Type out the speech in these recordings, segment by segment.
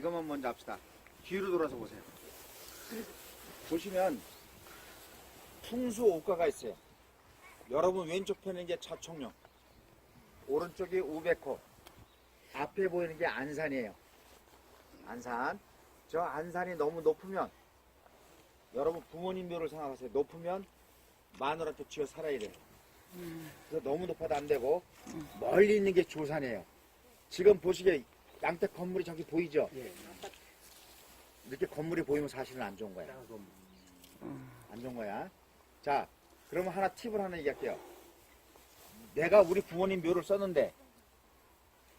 이것만 먼저 합시다. 뒤로 돌아서 보세요. 보시면 풍수 옥가가 있어요. 여러분 왼쪽 편에 이제 자총령, 오른쪽이 우백호, 앞에 보이는 게 안산이에요. 안산. 저 안산이 너무 높으면 여러분 부모님 묘를 생각하세요. 높으면 마누라한테 쥐어 살아야 돼요. 그래서 너무 높아도 안 되고 멀리 있는 게 조산이에요. 지금 보시기에 양떼 건물이 저기 보이죠? 이렇게 건물이 보이면 사실은 안 좋은 거야. 안 좋은 거야. 자, 그러면 하나 팁을 하나 얘기할게요. 내가 우리 부모님 묘를 썼는데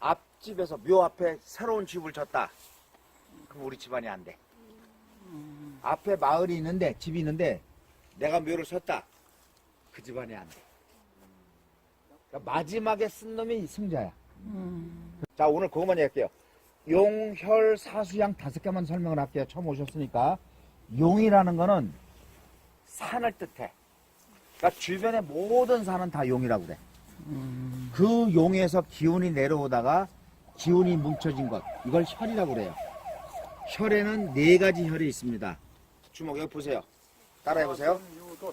앞집에서 묘 앞에 새로운 집을 졌다. 그럼 우리 집안이 안 돼. 앞에 마을이 있는데 집이 있는데 내가 묘를 썼다. 그 집안이 안 돼. 그러니까 마지막에 쓴 놈이 승자야. 자, 오늘 그것만 얘기할게요. 용혈, 사수양 다섯 개만 설명을 할게요. 처음 오셨으니까. 용이라는 거는 산을 뜻해. 그러니까 주변의 모든 산은 다 용이라고 그래. 그 용에서 기운이 내려오다가 기운이 뭉쳐진 것. 이걸 혈이라고 그래요. 혈에는 네 가지 혈이 있습니다. 주먹 여기 보세요. 따라해 보세요.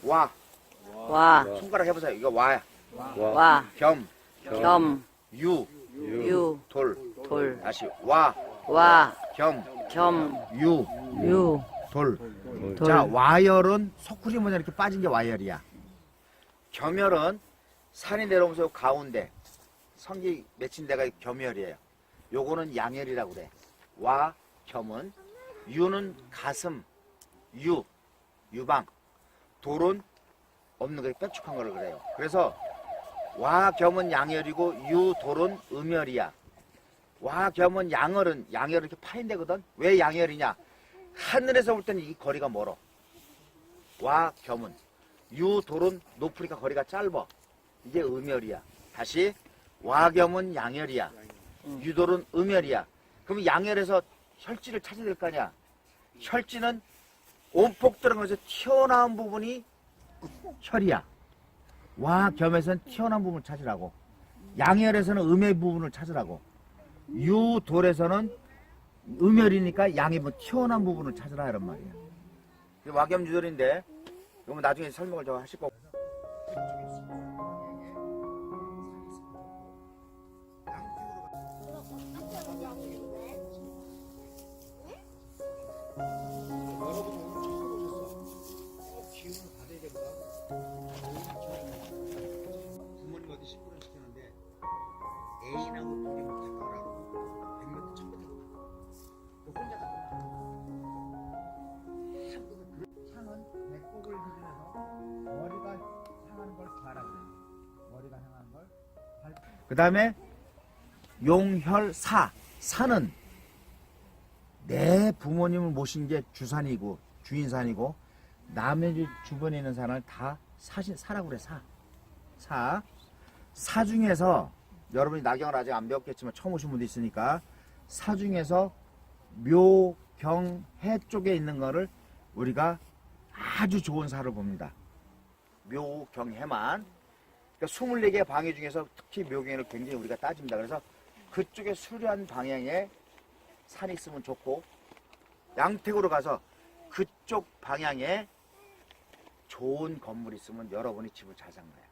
와. 와, 손가락 해보세요. 이거 와야. 와, 겸, 겸, 유, 유, 돌. 돌, 다시 와, 와, 겸, 겸, 유, 유, 돌. 돌. 자, 와열은 소쿠리 모양 이렇게 빠진 게 와열이야. 겸열은 산이 내려오면서 요 가운데 성기 맺힌 데가 겸열이에요. 요거는 양열이라고 그래. 와, 겸은 유는 가슴, 유, 유방. 돌은 없는 거 뾰족한 거를 그래요. 그래서 와, 겸은 양열이고 유, 돌은 음열이야. 와, 겸은 양열은 양열은 이렇게 파인되거든. 왜 양열이냐? 하늘에서 볼 때는 이 거리가 멀어. 와, 겸은. 유, 돌은 높으니까 거리가 짧아. 이게 음열이야. 다시, 와, 겸은 양열이야. 유돌은 음열이야. 그럼 양열에서 혈지를 찾아야 될 거 아니야. 혈지는 온폭 들어가면서 튀어나온 부분이 혈이야. 와, 겸에서는 튀어나온 부분을 찾으라고. 양열에서는 음의 부분을 찾으라고. 유, 돌에서는 음열이니까 양의 뭐 튀어나온 부분을 찾으라 이런 말이야. 이게 와겸 유돌인데 이거 나중에 설명을 저 하실 거고. 애인하고 둘이 못 갔다라고. 백명도 처음부터 그 혼자 갔다 향은 배꼽을 기준해서 머리가 향하는 걸 봐라 그래 머리가 향하는 걸 그 다음에 용혈사. 사는 내 부모님을 모신 게 주산이고 주인산이고 남의 집 주변에 있는 산을 다 사신 사라고 그래 사. 사. 사 중에서 여러분이 나경을 아직 안 배웠겠지만 처음 오신 분도 있으니까 사 중에서 묘, 경, 해 쪽에 있는 거를 우리가 아주 좋은 사를 봅니다. 묘, 경, 해만. 그러니까 24개 방해 중에서 특히 묘경을 굉장히 우리가 따집니다. 그래서 그쪽에 수려한 방향에 산이 있으면 좋고 양택으로 가서 그쪽 방향에 좋은 건물이 있으면 여러분이 집을 거야.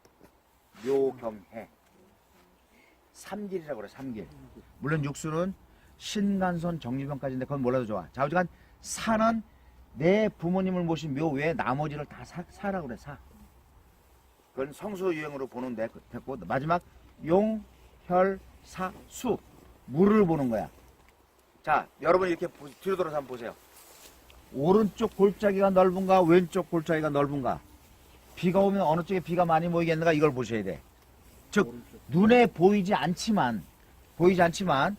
묘경해. 삼길이라고 그래, 삼길. 물론 육수는 신간선 정리병까지인데 그건 몰라도 좋아. 좌우지간 사는 내 부모님을 모신 묘 외에 나머지를 다 사, 사라고 그래, 사. 그건 성수 유형으로 보는데 됐고 마지막 용, 혈, 사, 수. 물을 보는 거야. 자, 여러분 이렇게 보- 뒤로 돌아서 한번 보세요. 오른쪽 골짜기가 넓은가 왼쪽 골짜기가 넓은가 비가 오면 어느 쪽에 비가 많이 모이겠는가 이걸 보셔야 돼. 즉 눈에 보이지 않지만 보이지 않지만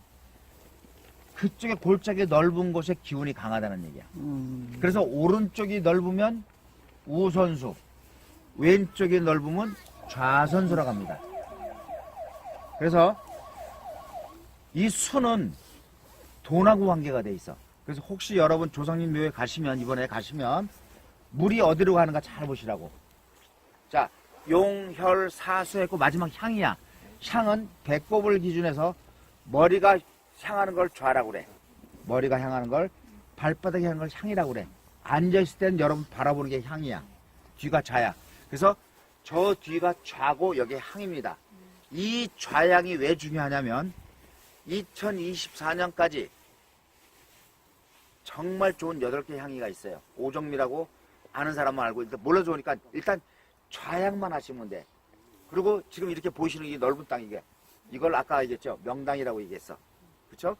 그쪽에 골짜기 넓은 곳에 기운이 강하다는 얘기야. 음, 그래서 오른쪽이 넓으면 우선수, 왼쪽이 넓으면 좌선수라고 합니다. 그래서 이 수는 돈하고 관계가 돼 있어. 그래서 혹시 여러분 조상님 묘에 가시면 이번에 가시면 물이 어디로 가는가 잘 보시라고. 자, 용혈 사수했고 마지막 향이야. 향은 배꼽을 기준해서 머리가 향하는 걸 좌라고 그래. 머리가 향하는 걸 발바닥이 향하는 걸 향이라고 그래. 앉아있을 때는 여러분 바라보는 게 향이야. 뒤가 좌야. 그래서 저 뒤가 좌고 여기 향입니다. 이 좌향이 왜 중요하냐면 2024년까지 정말 좋은 8개 향이가 있어요. 오정미라고 아는 사람만 알고 일단 몰라서 오니까 일단 좌향만 하시면 돼. 그리고 지금 이렇게 보이시는 이 넓은 땅 이게 이걸 아까 얘기했죠. 명당이라고 얘기했어. 그쵸?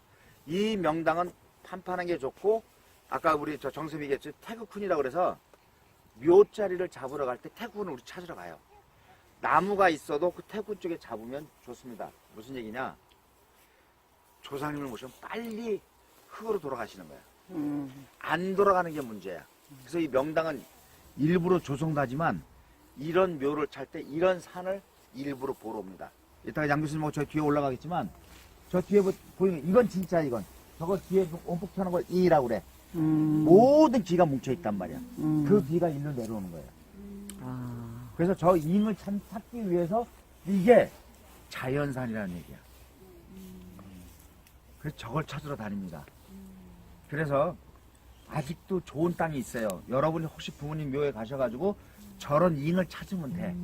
이 명당은 판판한 게 좋고 아까 우리 저 정섭이 얘기했죠. 태극훈이라고 그래서 묘자리를 잡으러 갈 때 태국을 우리 찾으러 가요. 나무가 있어도 그 태국 쪽에 잡으면 좋습니다. 무슨 얘기냐? 조상님을 모시면 빨리 흙으로 돌아가시는 거야. 음. 안 돌아가는 게 문제야. 그래서 이 명당은 일부러 조성하지만 이런 묘를 찰 때 이런 산을 일부러 보러 옵니다. 이따가 양 교수님하고 저 뒤에 올라가겠지만 저 뒤에 보- 보이는 이건 진짜 이건 저거 뒤에 원폭 펴는 걸 이라고 그래. 음. 모든 기가 뭉쳐 있단 말이야. 음. 그 기가 일로 내려오는 거예요. 아. 그래서 저 잉을 찾, 찾기 위해서 이게 자연산이라는 얘기야. 그래서 저걸 찾으러 다닙니다. 그래서 아직도 좋은 땅이 있어요. 여러분이 혹시 부모님 묘에 가셔가지고 저런 잉을 찾으면 돼.